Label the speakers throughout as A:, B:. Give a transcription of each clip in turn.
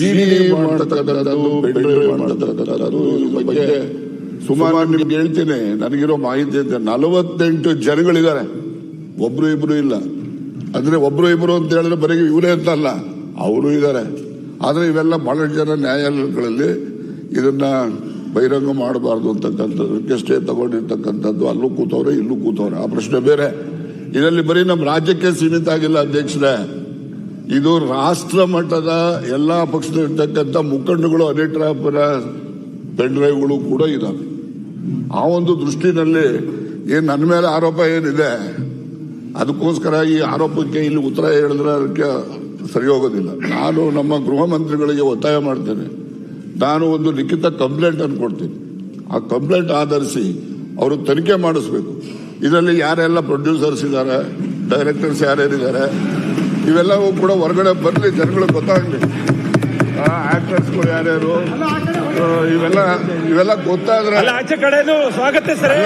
A: ಸಿಡಿ ಮಾಡ್ತಕ್ಕಂಥದ್ದು ಪೆಂಡ್ರೈವ್ ಮಾಡ್ತಕ್ಕಂಥದ್ದು ಬಗ್ಗೆ ಸುಮಾರು ನಿಮ್ಗೆ ಹೇಳ್ತೀನಿ ನನಗಿರೋ ಮಾಹಿತಿ ಅಂತ ನಲವತ್ತೆಂಟು ಜನಗಳಿದ್ದಾರೆ. ಒಬ್ರು ಇಬ್ರು ಇಲ್ಲ. ಅಂದ್ರೆ ಒಬ್ರು ಇಬ್ರು ಅಂತ ಹೇಳಿದ್ರೆ ಬರೀ ಇವರೇ ಅಂತಲ್ಲ ಅವರು ಇದ್ದಾರೆ. ಆದ್ರೆ ಇವೆಲ್ಲ ಬಹಳಷ್ಟು ಜನ ನ್ಯಾಯಾಲಯಗಳಲ್ಲಿ ಇದನ್ನ ಬಹಿರಂಗ ಮಾಡಬಾರ್ದು ಅಂತಕ್ಕಂಥದ್ದಕ್ಕೆ ಸ್ಟೇ ತಗೊಂಡಿರ್ತಕ್ಕಂಥದ್ದು. ಅಲ್ಲೂ ಕೂತವ್ರೆ ಇಲ್ಲೂ ಕೂತವ್ರೆ. ಆ ಪ್ರಶ್ನೆ ಬೇರೆ. ಇದರಲ್ಲಿ ಬರೀ ನಮ್ಮ ರಾಜ್ಯಕ್ಕೆ ಸೀಮಿತ ಆಗಿಲ್ಲ ಅಧ್ಯಕ್ಷರೇ. ಇದು ರಾಷ್ಟ್ರ ಮಟ್ಟದ ಎಲ್ಲಾ ಪಕ್ಷದಲ್ಲಿರ್ತಕ್ಕಂಥ ಮುಖಂಡಗಳು ಅನಿಟ್ರಾಪರ ಪೆಂಡ್ರೈವ್ಗಳು ಕೂಡ ಇದ್ದಾವೆ ಆ ಒಂದು ದೃಷ್ಟಿನಲ್ಲಿ ಏನು ನನ್ನ ಮೇಲೆ ಆರೋಪ ಏನಿದೆ, ಅದಕ್ಕೋಸ್ಕರ ಈ ಆರೋಪಕ್ಕೆ ಇಲ್ಲಿ ಉತ್ತರ ಹೇಳಿದ್ರೆ ಅದಕ್ಕೆ ಸರಿ ಹೋಗೋದಿಲ್ಲ. ನಾನು ನಮ್ಮ ಗೃಹ ಮಂತ್ರಿಗಳಿಗೆ ಒತ್ತಾಯ ಮಾಡ್ತೇನೆ. ನಾನು ಒಂದು ಲಿಖಿತ ಕಂಪ್ಲೇಂಟ್ ಅನ್ನು ಕೊಡ್ತೀನಿ. ಆ ಕಂಪ್ಲೇಂಟ್ ಆಧರಿಸಿ ಅವರು ತನಿಖೆ ಮಾಡಿಸ್ಬೇಕು. ಇದರಲ್ಲಿ ಯಾರೆಲ್ಲ ಪ್ರೊಡ್ಯೂಸರ್ಸ್ ಇದ್ದಾರೆ, ಡೈರೆಕ್ಟರ್ಸ್ ಯಾರ್ಯಾರಿದ್ದಾರೆ ಇವೆಲ್ಲವೂ ಕೂಡ ಹೊರಗಡೆ ಬರಲಿ ಜನಗಳಿಗೆ ಗೊತ್ತಾಗಲಿ ಆಕ್ಟರ್ಸ್ಗಳು ಯಾರ್ಯಾರು? ಇವೆಲ್ಲ ಇವೆಲ್ಲ ಗೊತ್ತಾದ್ರೆ
B: ಅಲ್ಲ ಆಚೆ ಕಡೆನು
A: ಇದ್ದಾರೆ.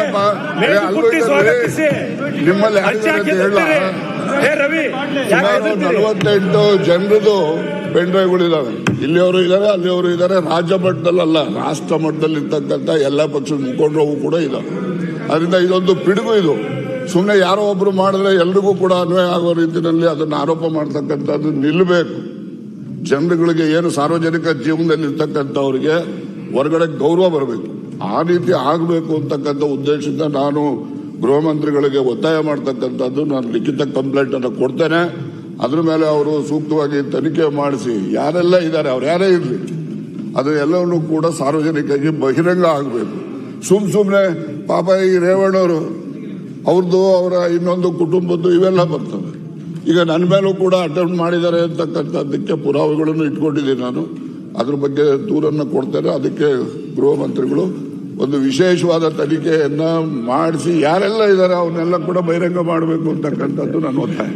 B: ಸ್ವಾಗತಿಸಿ
A: ನಿಮ್ಮಲ್ಲಿ ಹೇಳ.
B: ರವಿ
A: ನಲವತ್ತೆಂಟು ಜನರದು ಪೆಂಡ್ರೈವ್ಗಳು ಇದಾವೆ. ಇಲ್ಲಿಯವರು ಇದ್ದಾರೆ ಅಲ್ಲಿಯವರು ಇದ್ದಾರೆ ರಾಜ್ಯ ಮಟ್ಟದಲ್ಲಲ್ಲ ರಾಷ್ಟ್ರ ಮಟ್ಟದಲ್ಲಿ ಇರ್ತಕ್ಕಂಥ ಎಲ್ಲ ಪಕ್ಷದ ಮುಖಂಡರು ಕೂಡ ಇದಾವೆ. ಅದರಿಂದ ಇದೊಂದು ಪಿಡುಗು ಇದು. ಸುಮ್ಮನೆ ಯಾರೋ ಒಬ್ರು ಮಾಡಿದ್ರೆ ಎಲ್ರಿಗೂ ಕೂಡ ಅನ್ವಯ ಆಗೋ ರೀತಿಯಲ್ಲಿ ಅದನ್ನು ಆರೋಪ ಮಾಡ್ತಕ್ಕಂಥದ್ದು ನಿಲ್ಲಬೇಕು ಜನರುಗಳಿಗೆ ಏನು ಸಾರ್ವಜನಿಕ ಜೀವನದಲ್ಲಿ ಇರ್ತಕ್ಕಂಥವ್ರಿಗೆ ಹೊರಗಡೆ ಗೌರವ ಬರಬೇಕು. ಆ ರೀತಿ ಆಗಬೇಕು ಅಂತಕ್ಕಂಥ ಉದ್ದೇಶದಿಂದ ನಾನು ಗೃಹ ಮಂತ್ರಿಗಳಿಗೆ ಒತ್ತಾಯ ಮಾಡ್ತಕ್ಕಂಥದ್ದು ನಾನು ಲಿಖಿತ ಕಂಪ್ಲೇಂಟ್ ಅನ್ನು ಕೊಡ್ತೇನೆ. ಅದ್ರ ಮೇಲೆ ಅವರು ಸೂಕ್ತವಾಗಿ ತನಿಖೆ ಮಾಡಿಸಿ. ಯಾರೆಲ್ಲ ಇದ್ದಾರೆ, ಅವ್ರು ಯಾರೇ ಇರಲಿ, ಅದು ಎಲ್ಲವನ್ನೂ ಕೂಡ ಸಾರ್ವಜನಿಕವಾಗಿ ಬಹಿರಂಗ ಆಗಬೇಕು. ಸುಮ್ ಸುಮ್ಮನೆ ಪಾಪ ಈ ರೇವಣ್ಣವರು ಅವ್ರದ್ದು ಅವರ ಇನ್ನೊಂದು ಕುಟುಂಬದ್ದು ಇವೆಲ್ಲ ಬರ್ತವೆ. ಈಗ ನನ್ನ ಮೇಲೂ ಕೂಡ ಅಟೆಂಪ್ಟ್ ಮಾಡಿದ್ದಾರೆ ಅಂತಕ್ಕಂಥದ್ದಕ್ಕೆ ಪುರಾವೆಗಳನ್ನು ಇಟ್ಕೊಂಡಿದ್ದೀನಿ ನಾನು. ಅದ್ರ ಬಗ್ಗೆ ದೂರನ್ನು ಕೊಡ್ತಾರೆ ಅದಕ್ಕೆ ಗೃಹ ಮಂತ್ರಿಗಳು ಒಂದು ವಿಶೇಷವಾದ ತನಿಖೆಯನ್ನ ಮಾಡಿಸಿ ಯಾರೆಲ್ಲ ಇದ್ದಾರೆ ಅವನ್ನೆಲ್ಲ ಕೂಡ ಬಹಿರಂಗ ಮಾಡಬೇಕು ಅಂತಕ್ಕಂಥದ್ದು ನನ್ನ ಒತ್ತಾಯ.